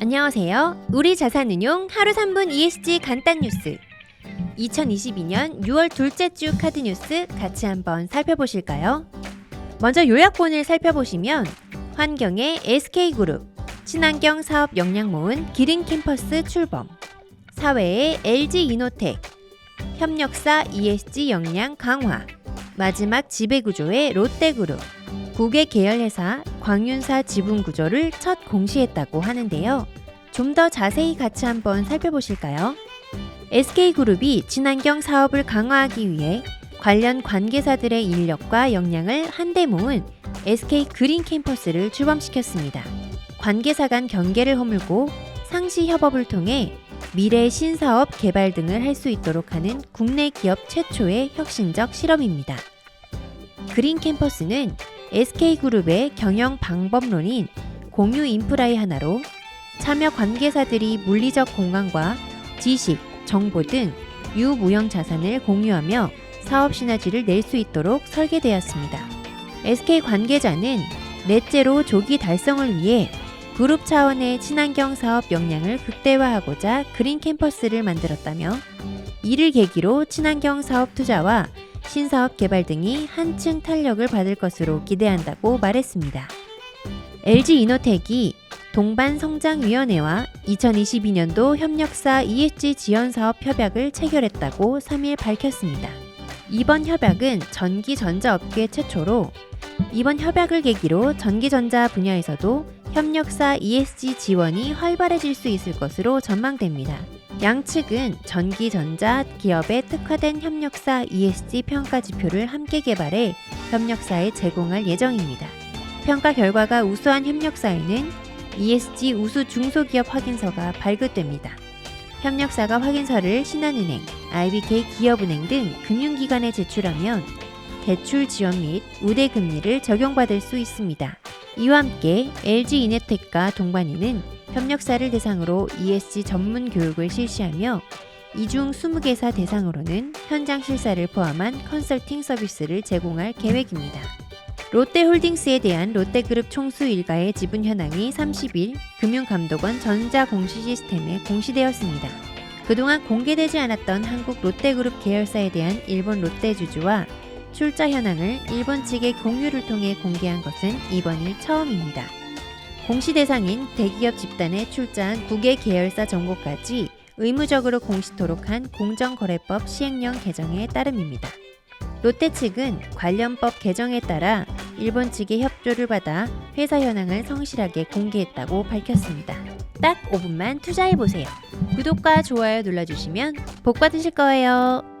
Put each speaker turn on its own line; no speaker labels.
안녕하세요. 우리 자산운용 하루 3분 ESG 간단 뉴스. 2022년 6월 둘째 주 카드 뉴스 같이 한번 살펴보실까요? 먼저 요약본을 살펴보시면 환경의 SK그룹, 친환경 사업 역량 모은 기린 캠퍼스 출범, 사회의 LG 이노텍, 협력사 ESG 역량 강화, 마지막 지배구조의 롯데그룹, 국외 계열회사 광윤사 지분 구조를 첫 공시했다고 하는데요. 좀 더 자세히 같이 한번 살펴보실까요? SK그룹이 친환경 사업을 강화하기 위해 관련 관계사들의 인력과 역량을 한데 모은 SK 그린 캠퍼스를 출범시켰습니다. 관계사 간 경계를 허물고 상시 협업을 통해 미래 신사업 개발 등을 할 수 있도록 하는 국내 기업 최초의 혁신적 실험입니다. 그린 캠퍼스는 SK그룹의 경영 방법론인 공유 인프라의 하나로 참여 관계사들이 물리적 공간과 지식, 정보 등 유무형 자산을 공유하며 사업 시너지를 낼 수 있도록 설계되었습니다. SK 관계자는 넷째로 조기 달성을 위해 그룹 차원의 친환경 사업 역량을 극대화하고자 그린 캠퍼스를 만들었다며 이를 계기로 친환경 사업 투자와 신사업 개발 등이 한층 탄력을 받을 것으로 기대한다고 말했습니다. LG 이노텍이 동반성장위원회와 2022년도 협력사 ESG 지원 사업 협약을 체결했다고 3일 밝혔습니다. 이번 협약은 전기 전자 업계 최초로 이번 협약을 계기로 전기전자 분야에서도 협력사 ESG 지원이 활발해질 수 있을 것으로 전망됩니다. 양측은 전기전자 기업에 특화된 협력사 ESG 평가 지표를 함께 개발해 협력사에 제공할 예정입니다. 평가 결과가 우수한 협력사에는 ESG 우수 중소기업 확인서가 발급됩니다. 협력사가 확인서를 신한은행, IBK 기업은행 등 금융기관에 제출하면 대출 지원 및 우대 금리를 적용받을 수 있습니다. 이와 함께 LG 이네텍과 동반인은 협력사를 대상으로 ESG 전문 교육을 실시하며 이중 20개사 대상으로는 현장 실사를 포함한 컨설팅 서비스를 제공할 계획입니다. 롯데홀딩스에 대한 롯데그룹 총수 일가의 지분 현황이 30일 금융감독원 전자공시 시스템에 공시되었습니다. 그동안 공개되지 않았던 한국 롯데그룹 계열사에 대한 일본 롯데주주와 출자 현황을 일본 측의 공유를 통해 공개한 것은 이번이 처음입니다. 공시 대상인 대기업 집단에 출자한 국외 계열사 정보까지 의무적으로 공시토록 한 공정거래법 시행령 개정에 따름입니다. 롯데 측은 관련법 개정에 따라 일본 측의 협조를 받아 회사 현황을 성실하게 공개했다고 밝혔습니다. 딱 5분만 투자해보세요. 구독과 좋아요 눌러주시면 복 받으실 거예요.